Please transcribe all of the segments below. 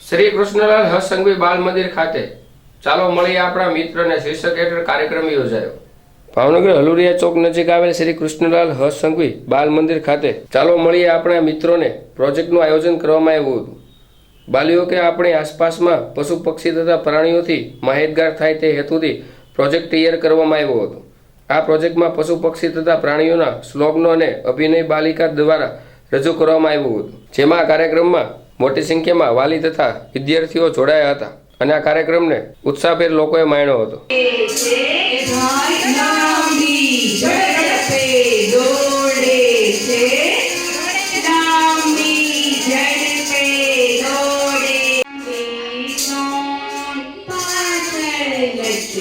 શ્રી કૃષ્ણલાલ હસંગવી બાલ મંદિર ખાતે. ચાલો મળીએ આપણા મિત્રને શીર્ષક હેઠળ કાર્યક્રમ યોજાયો. ભાવનગર હલુરિયા ચોક નજીક આવેલ શ્રી કૃષ્ણલાલ હસંઘવી બાલ મંદિર ખાતે. ચાલો મળીએ આપણા મિત્રોને. પ્રોજેક્ટનું આયોજન કરવામાં આવ્યું હતું. બાલીઓ કે આપણી આસપાસમાં પશુ પક્ષી તથા પ્રાણીઓથી માહિતગાર થાય તે હેતુથી પ્રોજેક્ટ તૈયાર કરવામાં આવ્યો હતો. આ પ્રોજેક્ટમાં પશુ પક્ષી તથા પ્રાણીઓના શ્લોકનો અને અભિનય બાલિકા દ્વારા રજૂ કરવામાં આવ્યું હતું. જેમાં કાર્યક્રમમાં મોટી સંખ્યામાં વાલી તથા વિદ્યાર્થીઓ જોડાયા હતા અને આ કાર્યક્રમને ઉત્સાહભેર લોકોએ માણ્યો હતો. Thank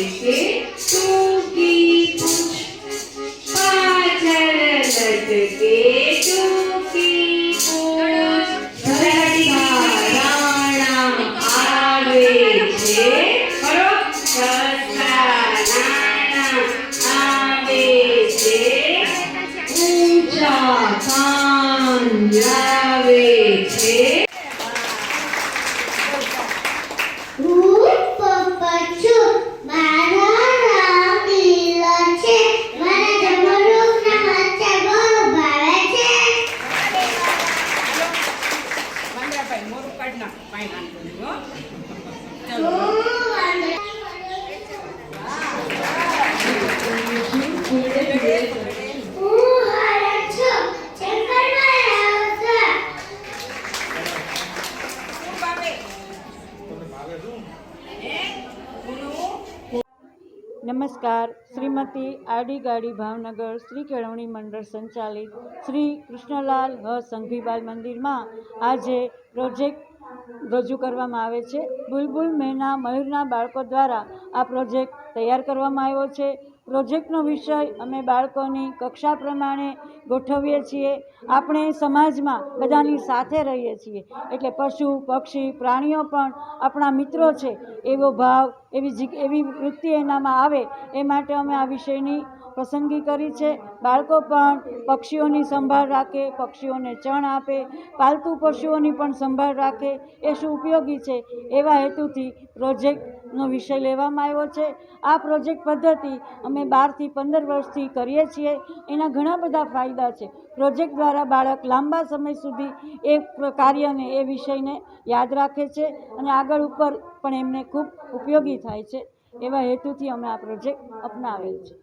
ઝડપે આવે છે ખરો સસલા નાના આવે છે ઊંચા કાન લાવે છે હું પપ્પચુ મારા નામ લીલો છે મને જમરૂખના મરચાં બહુ ભાવે છે ભાઈ મોરું કાઢ નાખ પાણી નહીં ચલો. હું હું હારે છું ચક્કરમાં આવશે શું ભાવે હે ગુરુ નમસ્કાર. શ્રીમતી આડીગાડી ભાવનગર શ્રી કેળવણી મંડળ સંચાલિત શ્રી કૃષ્ણલાલ હ સંઘીબાલ મંદિરમાં આજે પ્રોજેક્ટ રજૂ કરવામાં આવે છે. બુલબુલ મેના મયુરના બાળકો દ્વારા આ પ્રોજેક્ટ તૈયાર કરવામાં આવ્યો છે. પ્રોજેક્ટનો વિષય અમે બાળકોની કક્ષા પ્રમાણે ગોઠવીએ છીએ. આપણે સમાજમાં બધાની સાથે રહીએ છીએ. એટલે પશુ, પક્ષી, પ્રાણીઓ પણ આપણા મિત્રો છે. એવો ભાવ, એવી જી એવી વૃત્તિ એનામાં આવે એ માટે અમે આ વિષયની પસંદગી કરી છે. બાળકો પણ પક્ષીઓની સંભાળ રાખે, પક્ષીઓને ચણ આપે, પાલતુ પશુઓની પણ સંભાળ રાખે એ શું ઉપયોગી છે? એવા હેતુથી પ્રોજેક્ટનો વિષય લેવામાં આવ્યો છે. આ પ્રોજેક્ટ પદ્ધતિ અમે બારથી પંદર વર્ષથી કરીએ છીએ. એના ઘણા બધા ફાયદા છે. પ્રોજેક્ટ દ્વારા બાળક લાંબા સમય સુધી એ કાર્યને એ વિષયને યાદ રાખે છે અને આગળ ઉપર પણ એમને ખૂબ ઉપયોગી થાય છે. એવા હેતુથી અમે આ પ્રોજેક્ટ અપનાવેલ છે.